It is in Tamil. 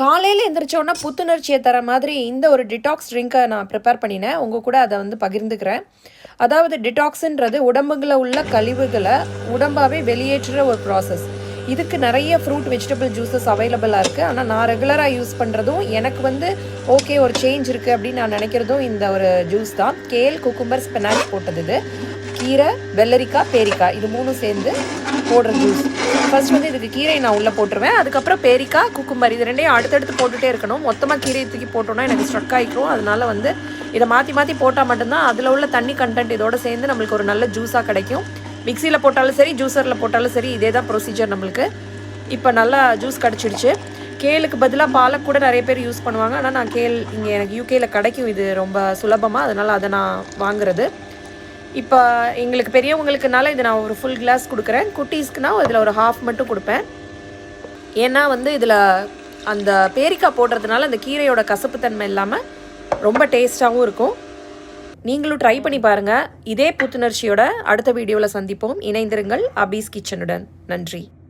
காலையில் எந்திரிச்சோன்னா புத்துணர்ச்சியை தர மாதிரி இந்த ஒரு டிடாக்ஸ் ட்ரிங்கை நான் ப்ரிப்பேர் பண்ணினேன். உங்கள் கூட அதை வந்து பகிர்ந்துக்கிறேன். அதாவது டிடாக்ஸுன்றது உடம்புங்கள உள்ள கழிவுகளை உடம்பாகவே வெளியேற்றுற ஒரு ப்ராசஸ் இதுக்கு நிறைய ஃப்ரூட் வெஜிடபிள் ஜூஸஸ் அவைலபிளாக இருக்குது ஆனால் நான் ரெகுலராக யூஸ் பண்ணுறதும் எனக்கு வந்து ஓகே ஒரு சேஞ்ச் இருக்குது அப்படின்னு நான் நினைக்கிறதும் இந்த ஒரு ஜூஸ் தான். கேல் குக்கும்பர் ஸ்பினாச் போட்டது இது. கீரை வெள்ளரிக்காய் பேரிக்காய். இது மூணும் சேர்ந்து போடுற ஜூஸ் ஃபர்ஸ்ட் வந்து இதுக்கு கீரை நான் உள்ளே போட்டுருவேன். அதுக்கப்புறம் பேரிக்காய் குக்கும்பர் இது ரெண்டையும் அடுத்தடுத்து போட்டுகிட்டே இருக்கணும். மொத்தமாக கீரை தூக்கி போட்டோம்னா எனக்கு ஸ்ட்ரக் ஆகிக்கும் அதனால வந்து இதை மாற்றி மாற்றி போட்டால் மட்டும்தான் அதில் உள்ள தண்ணி கண்டென்ட் இதோட சேர்ந்து நம்மளுக்கு ஒரு நல்ல ஜூஸாக கிடைக்கும். மிக்சியில் போட்டாலும் சரி ஜூஸரில் போட்டாலும் சரி இதே தான் ப்ரொசீஜர் நம்மளுக்கு. இப்போ நல்லா ஜூஸ் கிடச்சிடுச்சு. கேலுக்கு பதிலாக பாலக் கூட நிறைய பேர் யூஸ் பண்ணுவாங்க. ஆனால் நான் கேல் இங்கே எனக்கு யூகேயில் கிடைக்கும். இது ரொம்ப சுலபமாக அதனால் அதை நான் வாங்குறது. இப்போ எங்களுக்கு பெரியவங்களுக்குனால இது நான் ஒரு ஃபுல் கிளாஸ் கொடுக்குறேன். குட்டீஸ்க்குனா இதில் ஒரு ஹாஃப் மட்டும் கொடுப்பேன். ஏன்னா வந்து இதில் அந்த பேரிக்காய் போடுறதுனால அந்த கீரையோட கசப்புத்தன்மை இல்லாமல் ரொம்ப டேஸ்ட்டாகவும் இருக்கும். நீங்களும் ட்ரை பண்ணி பாருங்கள் இதே புத்துணர்ச்சியோட அடுத்த வீடியோவில் சந்திப்போம். இணைந்திருங்கள் அபீஸ் கிச்சனுடன். நன்றி.